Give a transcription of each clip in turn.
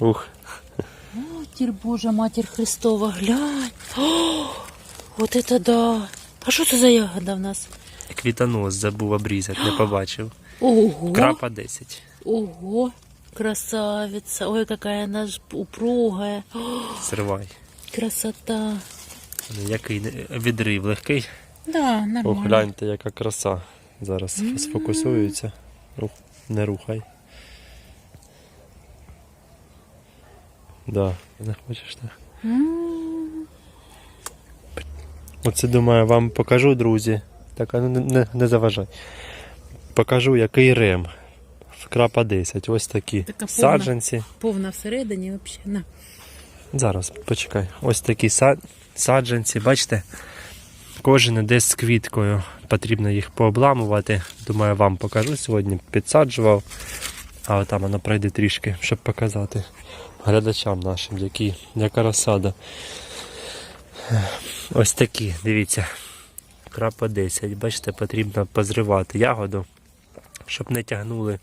Ух, Матір Божа, матір Христова, глянь. О, от это да. А що це за ягода в нас? квітонос забув обрізати, не побачив. Ого. Крапа 10. Ого. Красавица. Ой, какая она ж упругая. О, Зривай. красота. Який відрив легкий. Да, О, гляньте, яка краса. Зараз сфокусується. Рух, не рухай. Да, не хочеш так. Оце думаю, вам покажу, друзі. Так, а ну не, не, не заважай. Покажу, який рем. В крапа 10. Ось такі Така повна. саджанці. Повна всередині вообще. На. Зараз, почекай. Ось такі саджанці, бачите? Кожен іде з квіткою. Потрібно їх пообламувати. Думаю, вам покажу сьогодні. Підсаджував. А там воно пройде трішки, щоб показати глядачам нашим, які, яка розсада. Ось такі, дивіться. Крапа 10. Бачите, потрібно позривати ягоду, щоб не тягнули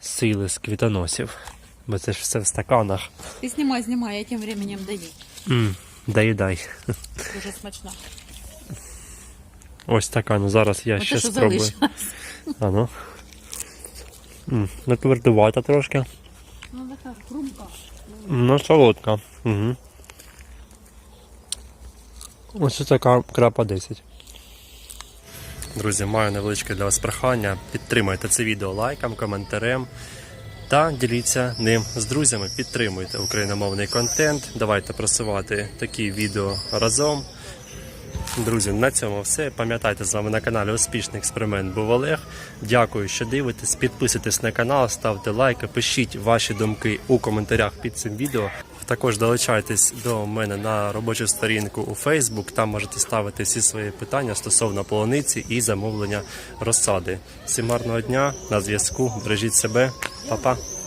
сили з квітоносів. Бо це ж все в стаканах. Ти знімай, знімай, я тим временем даю. М, Доїдай. Дуже смачно. Ось така, ну зараз я Оце ще спробую. залишилось. А ну. Не твердувата трошки. Ну, така хрумка. Ну, солодка. Угу. Ось така крапа 10. Друзі, маю невеличке для вас прохання. Підтримайте це відео лайком, коментарем та діліться ним з друзями. Підтримуйте україномовний контент. Давайте просувати такі відео разом. Друзі, на цьому все. Пам'ятайте, з вами на каналі Успішний експеримент був Олег. Дякую, що дивитесь. Підписуйтесь на канал, ставте лайки, пишіть ваші думки у коментарях під цим відео. Також долучайтесь до мене на робочу сторінку у Facebook. Там можете ставити всі свої питання стосовно полуниці і замовлення розсади. Всім гарного дня на зв'язку. Бережіть себе, Па-па.